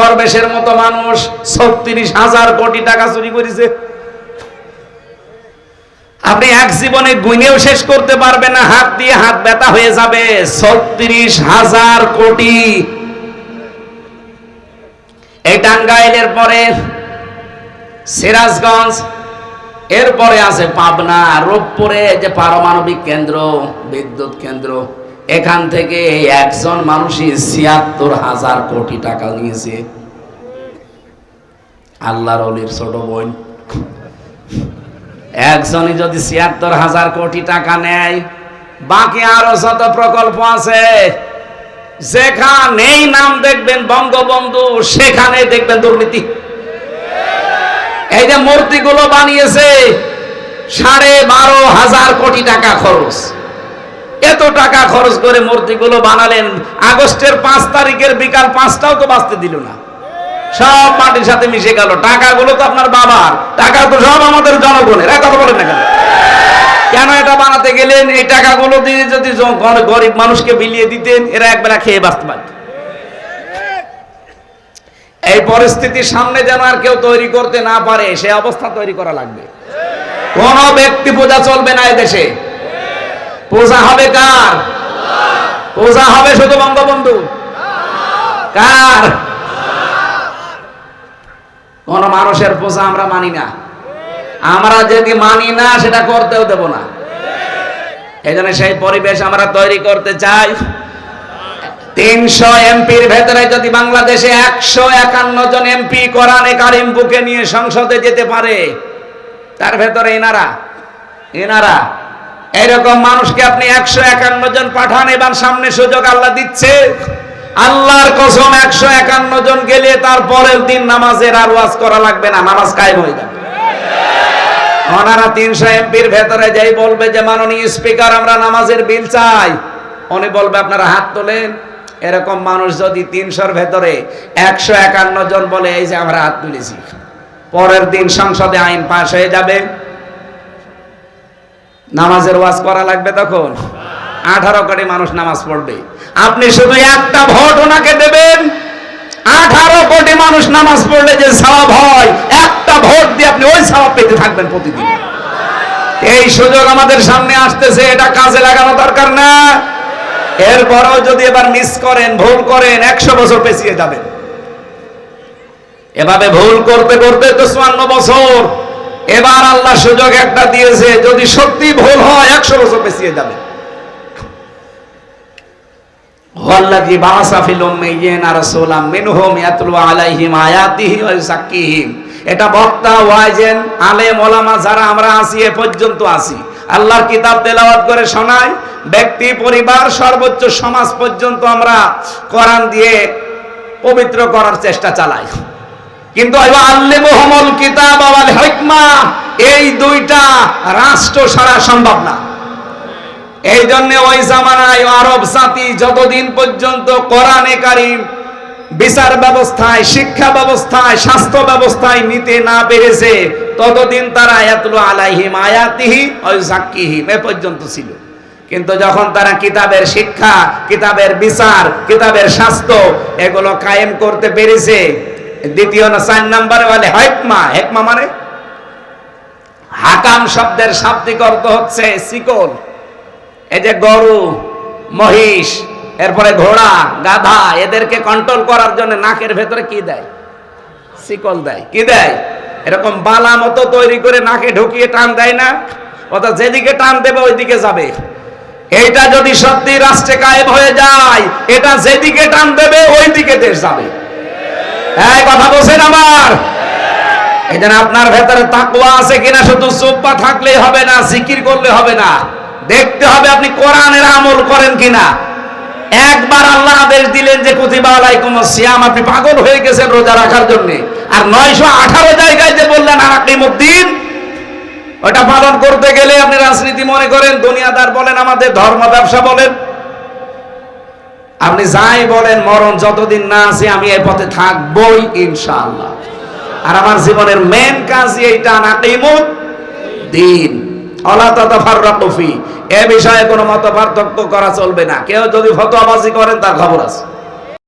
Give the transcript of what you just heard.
দরবেশের মতো মানুষ, ছত্রিশ হাজার কোটি টাকা চুরি করেছে। আপনি এক জীবনে গুনেও শেষ করতে পারবেন না, হাত দিয়ে হাত ব্যথা হয়ে যাবে। ছত্রিশ হাজার কোটি। এই টাঙ্গাইলের পরে সিরাজগঞ্জ, এরপরে আছে পাবনা, রূপপুরে যে পারমাণবিক কেন্দ্র, বিদ্যুৎ কেন্দ্র। এখান থেকে একজন মানুষই ছিয়াত্তর হাজার কোটি টাকা নিয়েছে। আল্লাহর অলির ছোট বোন। একজনই যদি ছিয়াত্তর হাজার কোটি টাকা নেয়, বাকি আরও যত প্রকল্প আছে, যেখানেই নাম দেখবেন বঙ্গবন্ধু সেখানে দেখবেন দুর্নীতি। এই যে মূর্তিগুলো বানিয়েছে, সাড়ে বারো হাজার কোটি টাকা খরচ। এত টাকা খরচ করে মূর্তিগুলো বানালেন। আগস্টের পাঁচ তারিখের বিকাল পাঁচটাও তো বাঁচতে দিল না। সব মাটির সাথে মিশে গেল। টাকাগুলো তো আপনার বাবার। টাকা তো সব আমাদের জনগণের। কথা বলেন না কেন? কেন এটা বানাতে গেলেন? এই টাকাগুলো দিয়ে যদি গরিব মানুষকে বিলিয়ে দিতেন, এরা একবেলা খেয়ে বাঁচতে পারত। এই পরিস্থিতির সামনে যেন আর কেউ তৈরি করতে না পারে, সে অবস্থা তৈরি করা লাগবে। কোন ব্যক্তি পূজা চলবে না এদেশে। পূজা হবে কার? পূজা হবে শুধু বঙ্গবন্ধু? কার? কোন মানুষের পূজা আমরা মানি না। আমরা যদি মানি না, সেটা করতেও দেব না। এই জন্য সেই পরিবেশ আমরা তৈরি করতে চাই। তিনশো এমপির ভেতরে যদি বাংলাদেশে একশো একান্ন জন এমপি কোরআনে কারিম বুকে নিয়ে সংসদে যেতে পারে, তার ভেতরে এনারা? এনারা? এরকম মানুষকে আপনি একশো একান্ন জন পাঠান, এবার সামনে সুযোগ আল্লাহ দিচ্ছে। আল্লাহর কসম, একশো একান্ন জন গেলে তার পরের দিন নামাজের আর ওয়াজ করা লাগবে না, নামাজ কায়েম হয়ে যাবে। ওনারা তিনশো এমপির ভেতরে যাই বলবে যে, মাননীয় স্পিকার, আমরা নামাজের বিল চাই। উনি বলবে, আপনারা হাত তোলেন। এরকম মানুষ যদি তিনশোর ভেতরে একশো একান্ন জন বলে, এই যে আমরা হাত তুলেছি। পরের দিন সংসদে আইন পাশ হয়ে যাবে। নামাজের ওয়াজ করা লাগবে তখন? আঠারো কোটি মানুষ নামাজ পড়বে। আপনি শুধু একটা ভোট ওনাকে দেবেন। আঠারো কোটি মানুষ নামাজ পড়লে যে সওয়াব হয়, একটা ভোট দিয়ে আপনি ওই সওয়াব পেতে থাকবেন প্রতিদিন। এই সুযোগ আমাদের সামনে আসতেছে, এটা কাজে লাগানো দরকার না। এরপরেও যদি এবার মিস করেন, ভুল করেন, একশো বছর পেছিয়ে যাবেন। এভাবে ভুল করতে করতে তো চুয়ান্ন বছর। এবার আল্লাহ সুযোগ একটা দিয়েছে, যদি সত্যি ভুল হয়, একশো বছর পেছিয়ে যাবে। ব্যক্তি, পরিবার, সর্বোচ্চ সমাজ পর্যন্ত আমরা কোরআন দিয়ে পবিত্র করার চেষ্টা চালাই। কিন্তু এই দুইটা রাষ্ট্র সারা সম্ভব না। এই জন্য ওই জামানায় আরব জাতি যতদিন পর্যন্ত কোরআনে কারিম বিচার ব্যবস্থায়, শিক্ষা ব্যবস্থায়, স্বাস্থ্য ব্যবস্থায় নিতে না পেরেছে, ততদিন তারা আয়াতুল আলাইহিম আয়াতিহি ওই জাক্কিহিম এ পর্যন্ত ছিল। কিন্তু যখন তারা কিতাবের শিক্ষা, কিতাবের বিচার, কিতাবের স্বাস্থ্য এগুলো কায়েম করতে পেরেছে দ্বিতীয় নম্বরে বলে হেকমা হেকমা মানে? হাকাম শব্দের শাব্দিক অর্থ হচ্ছে শিকল, এই যে গরু, মহিষ, এরপরে ঘোড়া, গাধা, এদেরকে কন্ট্রোল করার জন্য নাকের ভেতরে কি দেয়? শিকল দেয়। কি দেয়? এরকম বালা মতো তৈরি করে নাকে ঢুকিয়ে টান দেয় না? অর্থাৎ যেদিকে টান দেবে ওইদিকে যাবে। এইটা যদি সত্যি রাষ্ট্রে কায়েম হয়ে যায়, এটা যেদিকে টান দেবে ওই দিকে দেশ যাবে। এই কথা বলছেন আমার এই জন্য আপনার ভেতরে তাকওয়া আছে কিনা শুধু চুপ্পা থাকলেই হবে না জিকির করলে হবে না। দেখতে হবে আপনি কোরআনের আমল করেন কিনা। একবার আল্লাহ আদেশ দিলেন যে কুতিবা আলাইকুম সিয়াম আপনি পাগল হয়ে গেছেন রোজা রাখার জন্য। আর নয়শো আঠারো জায়গায় যে বললেন আকিমুদ্দিন ওটা পালন করতে গেলে আপনি রাজনীতি মনে করেন দুনিয়াদার বলেন আমাদের ধর্ম ব্যবসা বলেন। আপনি যাই বলেন, মরণ যতদিন না আছে আমি এই পথে থাকবই ইনশাআল্লাহ। আর আমার জীবনের মেন কাজ এইটা নাকিমুদ দিন। অলা তাতাফাররাকু ফি। এ বিষয়ে কোনো মত পার্থক্য করা চলবে না। কেউ যদি ফতোয়াবাজি করেন, তার খবর আছে।